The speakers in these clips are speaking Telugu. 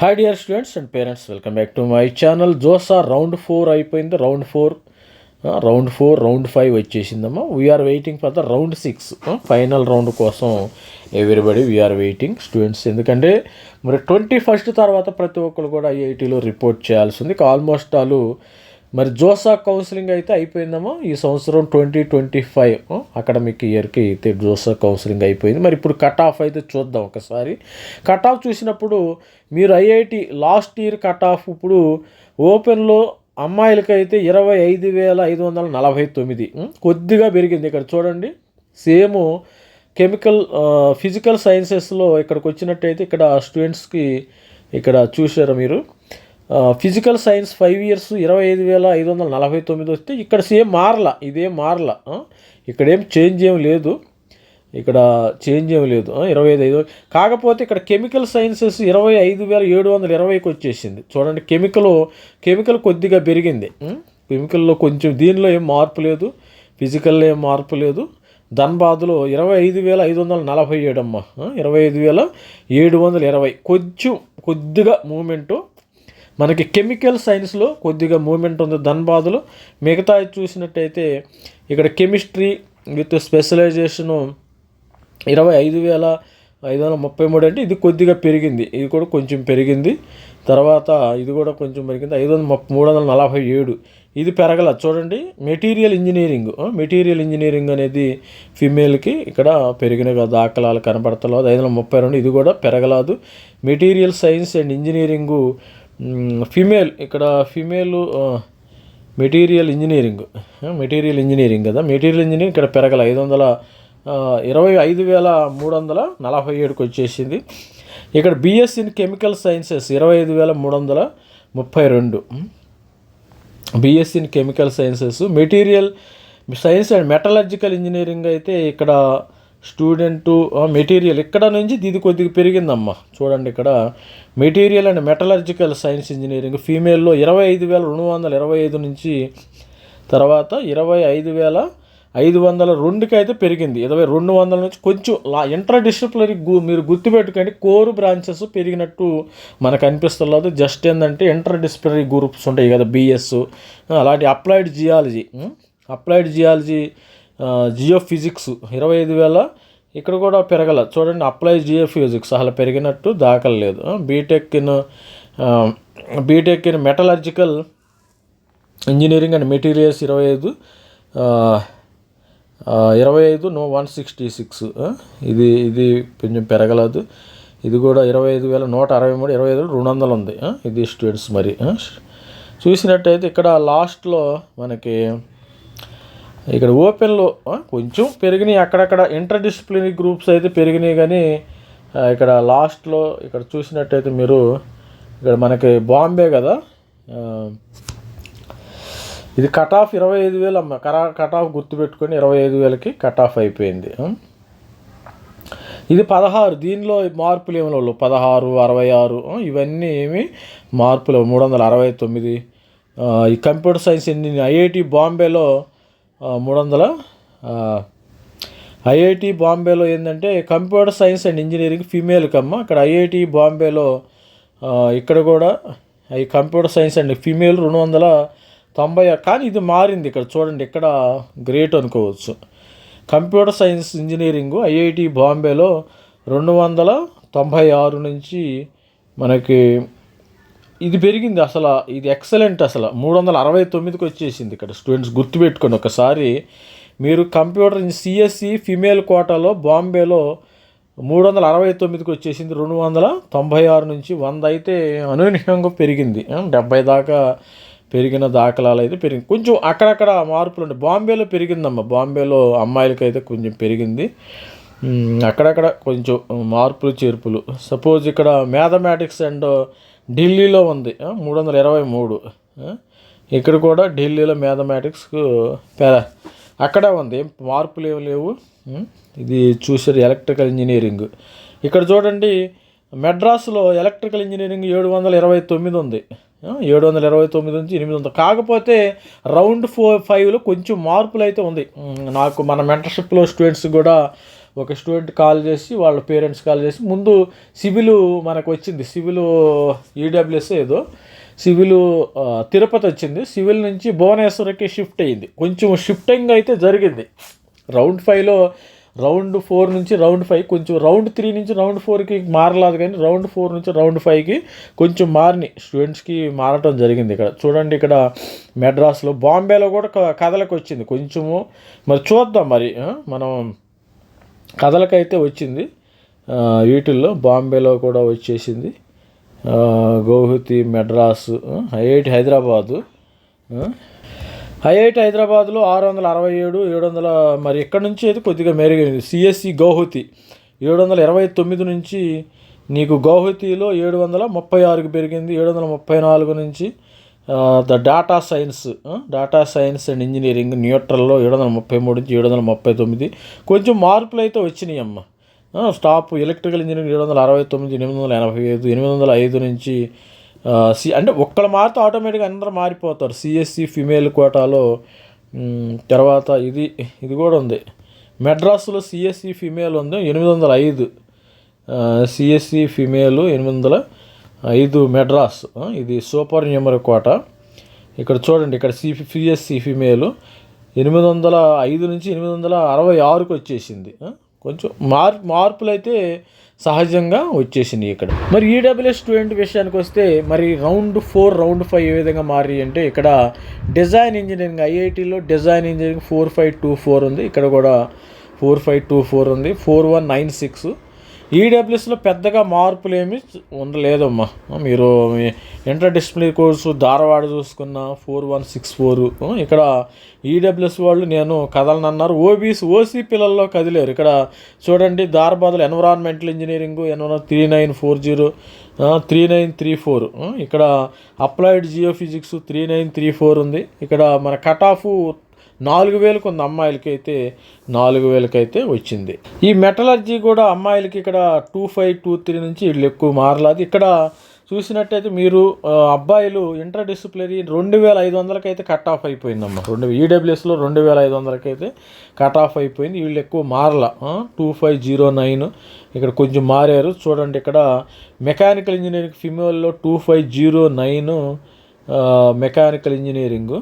Hi dear students and parents welcome back to my channel JoSAA round four అయిపోయింది. Round four round four round five వచ్చేసిందమ్మా. We are waiting for the round six final round కోసం everybody we are waiting students ఎందుకంటే మరి ట్వంటీ ఫస్ట్ తర్వాత ప్రతి ఒక్కరు కూడా ఐఐటీలో రిపోర్ట్ చేయాల్సి ఉంది. ఆల్మోస్ట్ వాళ్ళు మరి జోసా కౌన్సిలింగ్ అయితే అయిపోయిందేమో ఈ సంవత్సరం ట్వంటీ ట్వంటీ ఫైవ్. అకాడమిక్ ఇయర్కి అయితే జోసా కౌన్సిలింగ్ అయిపోయింది. మరి ఇప్పుడు కట్ ఆఫ్ అయితే చూద్దాం ఒకసారి. కట్ ఆఫ్ చూసినప్పుడు మీరు IIT last year cut off ఇప్పుడు ఓపెన్లో అమ్మాయిలకైతే ఇరవై ఐదు వేల ఐదు వందల నలభై తొమ్మిది. కొద్దిగా పెరిగింది. ఇక్కడ చూడండి. సేమ్ కెమికల్ ఫిజికల్ సైన్సెస్లో ఇక్కడికి వచ్చినట్టయితే ఇక్కడ స్టూడెంట్స్కి ఇక్కడ చూసారా మీరు. ఫిజికల్ సైన్స్ ఫైవ్ ఇయర్స్ ఇరవై ఐదు వేల ఐదు వందల నలభై తొమ్మిది వస్తే ఇక్కడ సేమ్ మారల ఇదేం మారల ఇక్కడేం చేంజ్ ఏం లేదు. ఇక్కడ చేంజ్ ఏం లేదు ఇరవై ఐదు ఐదు కాకపోతే ఇక్కడ కెమికల్ సైన్సెస్ ఇరవై ఐదు వేల ఏడు వందల ఇరవైకి వచ్చేసింది. చూడండి కెమికల్ కెమికల్ కొద్దిగా పెరిగింది కెమికల్లో కొంచెం దీనిలో ఏం మార్పు లేదు ఫిజికల్లో ఏం మార్పు లేదు. ధన్బాద్లో ఇరవై ఐదు వేల ఐదు వందల నలభై ఏడమ్మా ఇరవై ఐదు వేల ఏడు వందల ఇరవై. కొంచెం కొద్దిగా మూమెంటు మనకి కెమికల్ సైన్స్లో కొద్దిగా మూమెంట్ ఉంది. ధన్బాద్లో మిగతా చూసినట్టయితే ఇక్కడ కెమిస్ట్రీ విత్ స్పెషలైజేషను ఇరవై ఐదు వేల ఐదు వందల ముప్పై మూడు అంటే ఇది కొద్దిగా పెరిగింది. ఇది కూడా కొంచెం పెరిగింది. తర్వాత ఇది కూడా కొంచెం పెరిగింది. ఐదు వందల ముప్పై మూడు వందల నలభై ఏడు. ఇది పెరగల. చూడండి. Material engineering. మెటీరియల్ ఇంజనీరింగ్ అనేది ఫిమేల్కి ఇక్కడ పెరిగిన దాఖలాలు కనబడతలేదు. ఐదు వందల ముప్పై రెండు ఇది కూడా పెరగలేదు. Material science and engineering female ఇక్కడ female material engineering material engineering కదా. మెటీరియల్ ఇంజనీరింగ్ ఇక్కడ పెరగల. ఐదు వందల ఇరవై ఐదు వేల మూడు వందల నలభై ఏడుకి వచ్చేసింది. ఇక్కడ బిఎస్సి ఇన్ కెమికల్ సైన్సెస్ ఇరవై ఐదు వేల మూడు వందల ముప్పై రెండు. BSc in chemical sciences material science and metallurgical engineering అయితే ఇక్కడ స్టూడెంట్ మెటీరియల్ ఇక్కడ నుంచి ఇది కొద్దిగా పెరిగిందమ్మా. చూడండి ఇక్కడ. Material and metallurgical science engineering ఫీమేల్లో ఇరవై ఐదు వేల రెండు వందల ఇరవై ఐదు నుంచి తర్వాత ఇరవై ఐదు వేల ఐదు వందల రెండుకి అయితే పెరిగింది. ఇరవై రెండు వందల నుంచి కొంచెం లా ఇంటర్ డిసిప్లినరీ గు మీరు గుర్తుపెట్టుకోండి కోర్ బ్రాంచెస్ పెరిగినట్టు మనకు అనిపిస్తున్నది. జస్ట్ ఏంటంటే ఇంటర్ డిసిప్లినరీ గ్రూప్స్ ఉంటాయి కదా బిఎస్ అలాంటి applied geology applied geology geophysics ఇరవై ఐదు వేల. ఇక్కడ కూడా పెరగల. చూడండి అప్లై జియో ఫిజిక్స్. అసలు పెరిగినట్టు దాఖలేదు BTech in BTech in metallurgical engineering and materials ఇరవై ఐదు. ఇరవై ఐదు నో వన్ సిక్స్టీ సిక్స్. ఇది ఇది కొంచెం పెరగలేదు. ఇది కూడా ఇరవై ఐదు వేల నూట అరవై మూడు ఇరవై ఐదు రెండు వందలు ఉంది. ఇది స్టూడెంట్స్ మరి. చూసినట్టయితే ఇక్కడ లాస్ట్లో మనకి ఇక్కడ ఓపెన్లో కొంచెం పెరిగినాయి. అక్కడక్కడ ఇంటర్ డిసిప్లినరీ గ్రూప్స్ అయితే పెరిగినాయి కానీ ఇక్కడ లాస్ట్లో ఇక్కడ చూసినట్టయితే మీరు ఇక్కడ మనకి బాంబే కదా ఇది కట్ ఆఫ్ ఇరవై ఐదు వేలు అమ్మ కరా కట్ ఆఫ్ గుర్తుపెట్టుకొని ఇరవై ఐదు వేలకి కట్ ఆఫ్ అయిపోయింది ఇది పదహారు దీనిలో మార్పులు ఏమి లేవు. పదహారు అరవై ఆరు ఇవన్నీ ఏమి మార్పులు మూడు వందల అరవై తొమ్మిది ఈ కంప్యూటర్ సైన్స్ ఎన్ని ఐఐటి బాంబేలో మూడు వందల ఐఐటి బాంబేలో ఏంటంటే computer science and engineering female కమ్మ. అక్కడ ఐఐటి బాంబేలో ఇక్కడ కూడా ఈ కంప్యూటర్ సైన్స్ అండ్ ఫీమేల్ రెండు వందల తొంభై కానీ ఇది మారింది ఇక్కడ చూడండి ఇక్కడ గ్రేట్ అనుకోవచ్చు. కంప్యూటర్ సైన్స్ ఇంజనీరింగ్ ఐఐటి బాంబేలో రెండు వందల తొంభై ఆరు నుంచి మనకి ఇది పెరిగింది అసలు ఇది ఎక్సలెంట్ అసలు. మూడు వందల అరవై తొమ్మిదికి వచ్చేసింది ఇక్కడ స్టూడెంట్స్ గుర్తుపెట్టుకోండి ఒకసారి. మీరు కంప్యూటర్ సిఎస్సి ఫిమేల్ కోటాలో బాంబేలో మూడు వందల అరవై తొమ్మిదికి వచ్చేసింది రెండు వందల తొంభై ఆరు నుంచి వంద అయితే అనూహ్యంగా పెరిగింది. డెబ్బై దాకా పెరిగిన దాఖలాలు అయితే పెరిగింది. కొంచెం అక్కడక్కడ మార్పులు ఉంటాయి బాంబేలో పెరిగిందమ్మా. బాంబేలో అమ్మాయిలకైతే కొంచెం పెరిగింది. అక్కడక్కడ కొంచెం మార్పులు చేర్పులు. సపోజ్ ఇక్కడ మ్యాథమెటిక్స్ అండ్ ఢిల్లీలో ఉంది. మూడు వందల ఇరవై మూడు. ఇక్కడ కూడా ఢిల్లీలో మ్యాథమెటిక్స్కు అక్కడే ఉంది. మార్పులు ఏమి లేవు. ఇది చూసారు ఎలక్ట్రికల్ ఇంజనీరింగ్. ఇక్కడ చూడండి మెడ్రాస్లో ఎలక్ట్రికల్ ఇంజనీరింగ్ ఏడు వందల ఇరవై తొమ్మిది ఉంది. ఏడు వందల ఇరవై తొమ్మిది నుంచి ఎనిమిది ఉంది. కాకపోతే రౌండ్ ఫోర్ ఫైవ్లో కొంచెం మార్పులు అయితే ఉంది. నాకు మన మెంటర్షిప్లో స్టూడెంట్స్ కూడా ఒక స్టూడెంట్ కాల్ చేసి వాళ్ళ పేరెంట్స్ కాల్ చేసి ముందు సివిల్ మనకు వచ్చింది. సివిల్ ఈడబ్ల్యూఎస్ ఏదో. సివిల్ తిరుపతి వచ్చింది. సివిల్ నుంచి భువనేశ్వర్కి షిఫ్ట్ అయ్యింది. కొంచెం షిఫ్టింగ్ అయితే జరిగింది. రౌండ్ ఫైవ్లో రౌండ్ ఫోర్ నుంచి రౌండ్ ఫైవ్ కొంచెం రౌండ్ త్రీ నుంచి రౌండ్ ఫోర్కి మారలేదు కానీ రౌండ్ ఫోర్ నుంచి రౌండ్ ఫైవ్కి కొంచెం మారిని స్టూడెంట్స్కి మారటం జరిగింది ఇక్కడ. చూడండి ఇక్కడ మెడ్రాస్లో బాంబేలో కూడా క- కథలకు వచ్చింది. కొంచెము మరి చూద్దాం మరి మనం కథలకైతే వచ్చింది. వీటిల్లో బాంబేలో కూడా వచ్చేసింది. గౌహతి మెడ్రాసు ఐఐటి హైదరాబాదు ఐఐటి హైదరాబాద్లో ఆరు వందల అరవై ఏడు ఏడు వందల మరి ఇక్కడ నుంచి అయితే కొద్దిగా మెరుగైంది. సిఎస్సి గౌహతి. ఏడు వందల ఇరవై తొమ్మిది నుంచి నీకు గౌహతిలో ఏడు వందల ముప్పై ఆరుకు పెరిగింది. ఏడు వందల ముప్పై నాలుగు నుంచి the data science data science and engineering న్యూట్రల్లో ఏడు వందల ముప్పై మూడు నుంచి ఏడు వందల ముప్పై తొమ్మిది. కొంచెం మార్పులు అయితే వచ్చినాయి అమ్మ. స్టాప్ ఎలక్ట్రికల్ ఇంజనీరింగ్ ఏడు వందల అరవై తొమ్మిది ఎనిమిది వందల ఎనభై ఐదు ఎనిమిది వందల ఐదు నుంచి సి అంటే ఒక్కళ్ళు మారితే ఆటోమేటిక్గా అందరూ మారిపోతారు. సిఎస్సి ఫిమేల్ కోటాలో తర్వాత ఇది ఇది కూడా ఉంది. మెడ్రాస్లో సిఎస్సి ఫిమేల్ ఉంది ఎనిమిది వందల ఐదు. సిఎస్సి ఫిమేల్ ఎనిమిది వందల ఐదు మెడ్రాస్ ఇది సూపర్ న్యూమర్ కోట. ఇక్కడ చూడండి ఇక్కడ సిఫి సిఎస్సి ఫిమేల్. ఎనిమిది వందల ఐదు నుంచి ఎనిమిది వందల అరవై ఆరుకు వచ్చేసింది కొంచెం మార్ మార్పులు అయితే సహజంగా వచ్చేసింది ఇక్కడ. మరి ఈడబ్ల్యూఎస్ స్టూడెంట్ విషయానికి వస్తే మరి రౌండ్ ఫోర్ రౌండ్ ఫైవ్ ఏ విధంగా మారి అంటే ఇక్కడ డిజైన్ ఇంజనీరింగ్ ఐఐటిలో design engineering four five two four ఉంది. ఇక్కడ కూడా ఫోర్ ఫైవ్ టూ ఫోర్ ఉంది. Four one nine six. ఈడబ్ల్యూఎస్లో పెద్దగా మార్పులు ఏమి ఉండలేదమ్మా. మీరు మీ ఇంటర్ డిస్ప్లే కోర్సు ధారవాడ చూసుకున్న ఫోర్ వన్ సిక్స్ ఫోర్ ఇక్కడ ఈడబ్ల్యూఎస్ వాళ్ళు నేను కదలనన్నారు ఓబీసీ ఓసీ పిల్లల్లో కదిలేరు. ఇక్కడ చూడండి ధారబాదులు environmental engineering environ three nine four zero three nine three four ఇక్కడ applied geophysics three nine three four ఉంది. ఇక్కడ మన కట్ ఆఫ్ నాలుగు వేలకు ఉంది అమ్మాయిలకి అయితే నాలుగు వేలకైతే అయితే వచ్చింది. ఈ మెటలర్జీ కూడా అమ్మాయిలకి ఇక్కడ టూ ఫైవ్ టూ త్రీ నుంచి వీళ్ళు ఎక్కువ మారలేదు. ఇక్కడ చూసినట్టయితే మీరు అబ్బాయిలు ఇంటర్ డిసిప్లినరీ రెండు వేల ఐదు వందలకి అయితే కట్ ఆఫ్ అయిపోయిందమ్మా. రెండు ఈడబ్ల్యూఎస్లో రెండు వేల ఐదు వందలకి అయితే కట్ ఆఫ్ అయిపోయింది. వీళ్ళు ఎక్కువ మారల టూ ఫైవ్ జీరో నైన్ ఇక్కడ కొంచెం మారారు. చూడండి ఇక్కడ mechanical engineering ఫిమేల్లో two five zero nine mechanical engineering.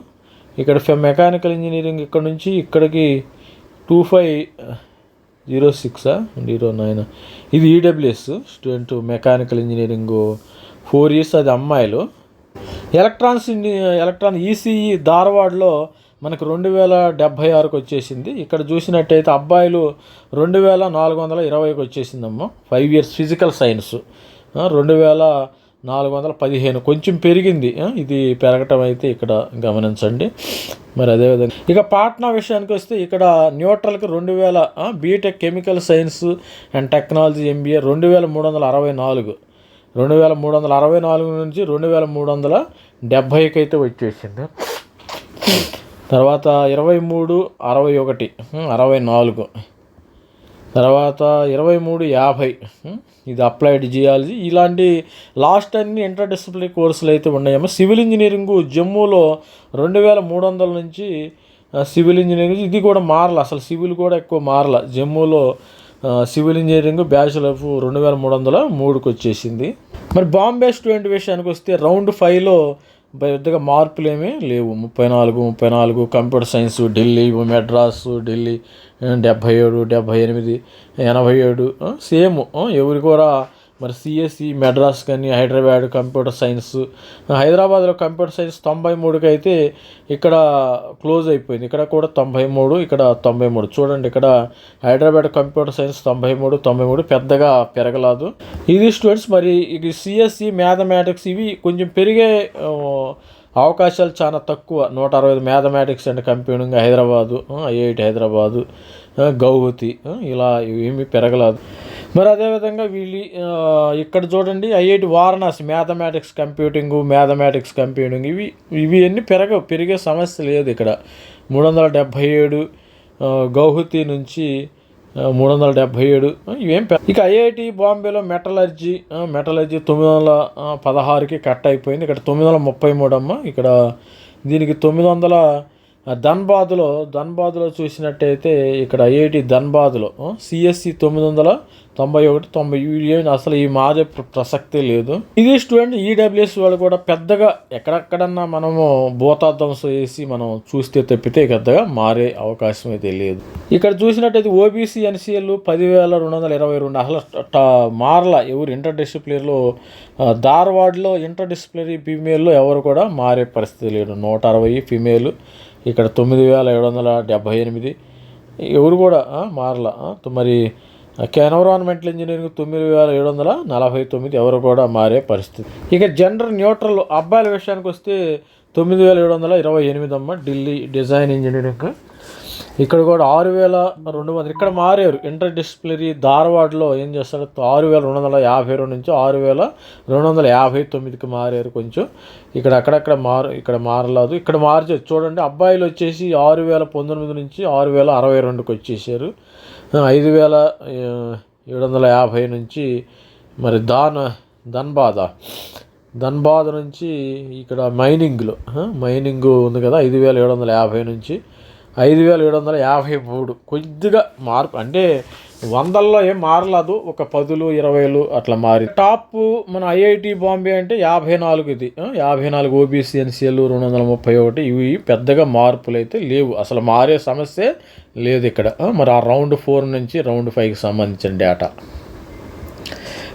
ఇక్కడ ఫె- మెకానికల్ ఇంజనీరింగ్ ఇక్కడ నుంచి ఇక్కడికి టూ ఫైవ్ జీరో సిక్సా జీరో నైన్ ఇది EWS student mechanical engineering four years అది అమ్మాయిలు. ఎలక్ట్రాన్స్ ఎలక్ట్రాన్ ఈసీఈ ధార్వాడ్లో మనకు రెండు వేల డెబ్భై ఆరుకు వచ్చేసింది. ఇక్కడ చూసినట్టయితే అబ్బాయిలు రెండు వేల నాలుగు వందల ఇరవైకి వచ్చేసిందమ్మా. ఫైవ్ ఇయర్స్ ఫిజికల్ సైన్స్ రెండు వేల నాలుగు వందల పదిహేను. కొంచెం పెరిగింది. ఇది పెరగటం అయితే ఇక్కడ గమనించండి. మరి అదేవిధంగా ఇక పాట్నా విషయానికి వస్తే ఇక్కడ న్యూట్రల్కి రెండు వేల BTech chemical science and technology MBA రెండు వేల మూడు వందల అరవై నాలుగు. రెండు వేల మూడు వందల అరవై నాలుగు నుంచి రెండు వేల మూడు వందల డెబ్భైకి అయితే వచ్చేసింది. తర్వాత ఇరవై మూడు అరవై ఒకటి అరవై నాలుగు. తర్వాత ఇరవై మూడు యాభై. ఇది అప్లైడ్ జియాలజీ. ఇలాంటి లాస్ట్ అన్ని ఇంటర్ డిసిప్లినరీ కోర్సులు అయితే ఉన్నాయేమో సివిల్ ఇంజనీరింగ్ జమ్మూలో రెండు వేల మూడు వందల నుంచి సివిల్ ఇంజనీరింగ్ ఇది కూడా మారల. అసలు సివిల్ కూడా ఎక్కువ మారల. జమ్మూలో సివిల్ ఇంజనీరింగ్ బ్యాచులర్ రెండు వేల మూడు వందల మూడుకి వచ్చేసింది మరి బాంబే స్టూడెంట్ విషయానికి వస్తే రౌండ్ ఫైవ్లో పెద్దగా మార్పులు ఏమీ లేవు. ముప్పై నాలుగు ముప్పై నాలుగు కంప్యూటర్ సైన్స్ ఢిల్లీ మెడ్రాస్ ఢిల్లీ డెబ్భై ఏడు డెబ్భై ఎనిమిది ఎనభై ఏడు సేమ్ ఎవరి కూడా మరి సిఎస్సి మెడ్రాస్ కానీ హైదరాబాద్ కంప్యూటర్ సైన్స్ హైదరాబాద్లో కంప్యూటర్ సైన్స్ తొంభై మూడుకి అయితే ఇక్కడ క్లోజ్ అయిపోయింది. ఇక్కడ కూడా తొంభై మూడు ఇక్కడ తొంభై మూడు చూడండి ఇక్కడ హైదరాబాద్ కంప్యూటర్ సైన్స్ తొంభై మూడు తొంభై మూడు పెద్దగా పెరగలేదు. ఇది స్టూడెంట్స్ మరి ఇది సిఎస్సి మ్యాథమెటిక్స్ ఇవి కొంచెం పెరిగే అవకాశాలు చాలా తక్కువ. నూట అరవై ఐదు mathematics and computing Hyderabad IIT Hyderabad Guwahati ఇలా ఏమీ పెరగలేదు. మరి అదేవిధంగా వీళ్ళు ఇక్కడ చూడండి IIT Varanasi mathematics computing mathematics computing ఇవి ఇవి అన్నీ పెరగ పెరిగే సమస్య లేదు ఇక్కడ. మూడు వందల డెబ్భై ఏడు గౌహతి నుంచి మూడు వందల డెబ్భై ఏడు ఇవేం పె- ఇక ఐఐటి బాంబేలో మెటలర్జీ మెటలర్జీ తొమ్మిది వందల పదహారుకి కట్ అయిపోయింది. ఇక్కడ తొమ్మిది వందల ముప్పై మూడు అమ్మ ఇక్కడ దీనికి తొమ్మిది వందల ధన్బాద్లో ధన్బాద్లో చూసినట్టయితే ఇక్కడ ఐఐటి ధన్బాద్లో సిఎస్సి తొమ్మిది వందల తొంభై ఒకటి తొంభై ఏం అసలు ఈ మారే ప్రసక్తే లేదు. ఇది స్టూడెంట్ ఈడబ్ల్యూఎస్ వాళ్ళు కూడా పెద్దగా ఎక్కడెక్కడన్నా మనము భూతార్థంసం వేసి మనం చూస్తే తప్పితే పెద్దగా మారే అవకాశం అయితే లేదు. ఇక్కడ చూసినట్టయితే ఓబీసీ ఎన్సీఎల్ పదివేల రెండు వందల ఇరవై రెండు అసలు ట- మారల. ఎవరు ఇంటర్ డిసిప్లినరీలో ధార్వాడ్లో ఇంటర్ డిసిప్లినరీ ఫీమేల్లో ఎవరు కూడా మారే పరిస్థితి లేదు. నూట అరవై ఫీమేల్ ఇక్కడ తొమ్మిది వేల ఏడు వందల డెబ్భై ఎనిమిది. ఎవరు కూడా మారల మరి ఎన్విరాన్మెంటల్ ఇంజనీరింగ్ తొమ్మిది వేల ఏడు వందల నలభై తొమ్మిది. ఎవరు కూడా మారే పరిస్థితి. ఇక జెండర్ న్యూట్రల్ అబ్బాయిల విషయానికి వస్తే తొమ్మిది వేల ఏడు వందల ఇరవై ఎనిమిది అమ్మ ఢిల్లీ డిజైన్ ఇంజనీరింగ్. ఇక్కడ కూడా ఆరు వేల రెండు వందలు ఇక్కడ మారారు. ఇంటర్ డిస్ప్లరీ ధార్వాడ్లో ఏం చేస్తారు ఆరు వేల రెండు వందల యాభై రెండు నుంచి ఆరు వేల రెండు వందల యాభై తొమ్మిదికి మారారు కొంచెం. ఇక్కడ అక్కడక్కడ మారు ఇక్కడ మారలేదు. ఇక్కడ మార్చారు చూడండి అబ్బాయిలు వచ్చేసి ఆరు వేల పంతొమ్మిది నుంచి ఆరు వేల అరవై రెండుకి వచ్చేసారు. ఐదు వేల ఏడు వందల యాభై నుంచి మరి దాన్ ధన్బాద. ధన్బాద్ నుంచి ఇక్కడ మైనింగ్లో మైనింగ్ ఉంది కదా ఐదు వేల ఏడు వందల యాభై నుంచి. ఐదు వేల ఏడు వందల యాభై మూడు. కొద్దిగా మార్పు అంటే వందల్లో ఏం మారలేదు ఒక పదులు ఇరవైలు అట్లా మారి. టాప్ మన ఐఐటి బాంబే అంటే యాభై నాలుగు ఇది. యాభై నాలుగు ఓబీసీ ఎన్సీఎల్ రెండు వందల ముప్పై ఒకటి. ఇవి పెద్దగా మార్పులు అయితే లేవు. అసలు మారే సమస్య లేదు ఇక్కడ. మరి ఆ రౌండ్ ఫోర్ నుంచి రౌండ్ ఫైవ్కి సంబంధించిన డేటా.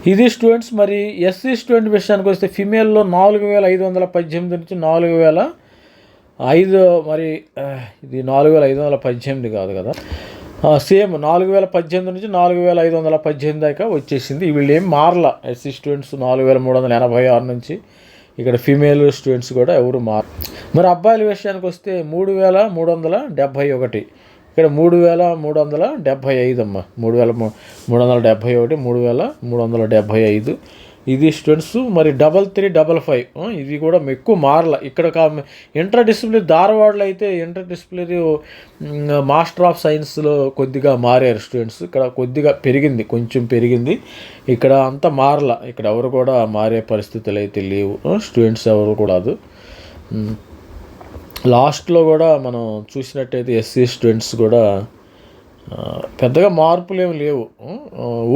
ఇది స్టూడెంట్స్ మరి ఎస్సీ స్టూడెంట్ విషయానికి వస్తే ఫిమేల్లో నాలుగు వేల ఐదు వందల పద్దెనిమిది నుంచి నాలుగు వేల ఐదు మరి ఇది నాలుగు వేల ఐదు వందల పద్దెనిమిది కాదు కదా? సేమ్ నాలుగు వేల పద్దెనిమిది నుంచి నాలుగు వేల ఐదు వందల పద్దెనిమిది దాకా వచ్చేసింది. వీళ్ళు ఏం మారల? ఎస్సీ స్టూడెంట్స్ నాలుగు వేల మూడు వందల ఎనభై ఆరు నుంచి ఇక్కడ ఫీమేల్ స్టూడెంట్స్ కూడా ఎవరు మారు? మరి అబ్బాయిల విషయానికి వస్తే మూడు వేల మూడు వందల డెబ్భై ఒకటి. ఇక్కడ మూడు వేల మూడు వందల డెబ్భై ఐదు అమ్మ. మూడు వేల మూ- మూడు వందల డెబ్భై ఒకటి మూడు వేల మూడు వందల డెబ్భై ఐదు. ఇది స్టూడెంట్స్ మరి డబల్ త్రీ డబల్ ఫైవ్ ఇది కూడా ఎక్కువ మారల. ఇక్కడ ఇంటర్ డిసిప్లిన్ ధారవాడలో అయితే ఇంటర్ డిసిప్లినరీ మాస్టర్ ఆఫ్ సైన్స్లో కొద్దిగా మారారు స్టూడెంట్స్ ఇక్కడ కొద్దిగా పెరిగింది కొంచెం పెరిగింది. ఇక్కడ అంతా మారల. ఇక్కడ ఎవరు కూడా మారే పరిస్థితులు అయితే లేవు. స్టూడెంట్స్ ఎవరు కూడా అది. లాస్ట్లో కూడా మనం చూసినట్టయితే ఎస్సీ స్టూడెంట్స్ కూడా పెద్దగా మార్పులు ఏమి లేవు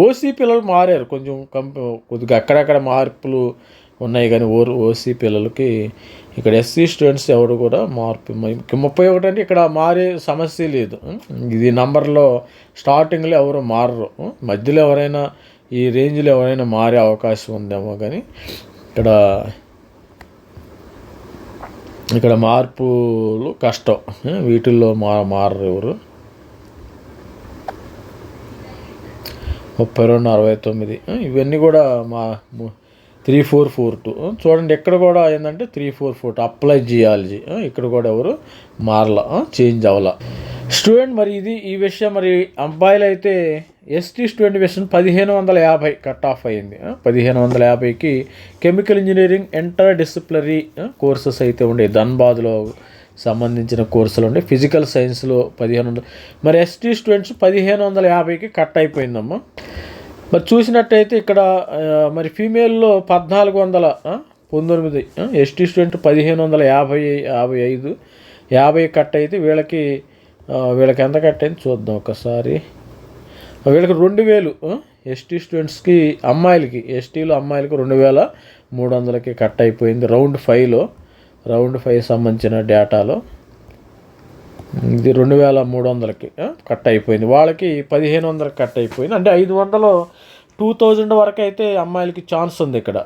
ఓసీ పిల్లలు మారారు. కొంచెం కంపె కొద్దిగా అక్కడక్కడ మార్పులు ఉన్నాయి కానీ ఓ ఓసీ పిల్లలకి ఇక్కడ ఎస్సీ స్టూడెంట్స్ ఎవరు కూడా మార్పు ముప్పై ఒకటి అంటే ఇక్కడ మారే సమస్య లేదు. ఇది నంబర్లో స్టార్టింగ్లో ఎవరు మారరు. మధ్యలో ఎవరైనా ఈ రేంజ్లో ఎవరైనా మారే అవకాశం ఉందేమో కానీ ఇక్కడ ఇక్కడ మార్పులు కష్టం. వీటిల్లో మా మారరు ఎవరు. ముప్పై రెండు అరవై తొమ్మిది ఇవన్నీ కూడా మా త్రీ ఫోర్ ఫోర్ టూ. చూడండి ఇక్కడ కూడా ఏంటంటే three four four two apply geology. ఇక్కడ కూడా ఎవరు మారల చేంజ్ అవ్వాల. స్టూడెంట్ మరి ఇది ఈ విషయం మరి అబ్బాయిలు అయితే ఎస్టీ స్టూడెంట్ విషయం పదిహేను వందల యాభై కట్ ఆఫ్ అయింది పదిహేను వందల యాభైకి chemical engineering interdisciplinary courses అయితే ఉండే ధన్బాద్లో సంబంధించిన కోర్సులు ఉండే ఫిజికల్ సైన్స్లో పదిహేను వందలు. మరి ఎస్టీ స్టూడెంట్స్ పదిహేను వందల యాభైకి కట్ అయిపోయిందమ్మా. మరి చూసినట్టయితే ఇక్కడ మరి ఫీమేల్లో పద్నాలుగు వందల పంతొమ్మిది ఎస్టీ స్టూడెంట్ పదిహేను వందల యాభై యాభై ఐదు యాభై కట్ అయితే వీళ్ళకి వీళ్ళకి ఎంత కట్ అయింది చూద్దాం ఒకసారి. వీళ్ళకి రెండు వేలు ఎస్టీ స్టూడెంట్స్కి అమ్మాయిలకి ఎస్టీలో అమ్మాయిలకి రెండు వేల మూడు వందలకి కట్ అయిపోయింది రౌండ్ ఫైవ్లో రౌండ్ ఫైవ్ సంబంధించిన డేటాలో. ఇది రెండు వేల మూడు వందలకి కట్ అయిపోయింది. వాళ్ళకి పదిహేను వందలకి కట్ అయిపోయింది. అంటే ఐదు వందలు టూ థౌజండ్ వరకు అయితే అమ్మాయిలకి ఛాన్స్ ఉంది ఇక్కడ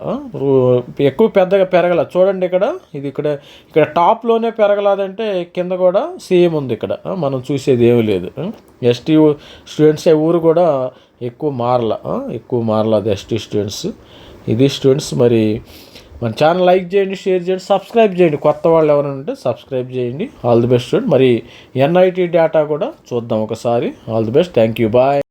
ఎక్కువ పెద్దగా పెరగల. చూడండి ఇక్కడ ఇది ఇక్కడ ఇక్కడ టాప్లోనే పెరగలేదంటే కింద కూడా సేమ్ ఉంది ఇక్కడ మనం చూసేది ఏమీ లేదు ఎస్టీ స్టూడెంట్స్ ఊరు కూడా ఎక్కువ మారల ఎక్కువ మారలేదు ఎస్టీ స్టూడెంట్స్ ఇది స్టూడెంట్స్ మరి మన ఛానల్ లైక్ చేయండి షేర్ చేయండి సబ్స్క్రైబ్ చేయండి. కొత్త వాళ్ళు ఎవరైనా ఉంటే సబ్స్క్రైబ్ చేయండి. ఆల్ ది బెస్ట్ మరి ఎన్ఐటి డేటా కూడా చూద్దాం ఒకసారి. All the best thank you bye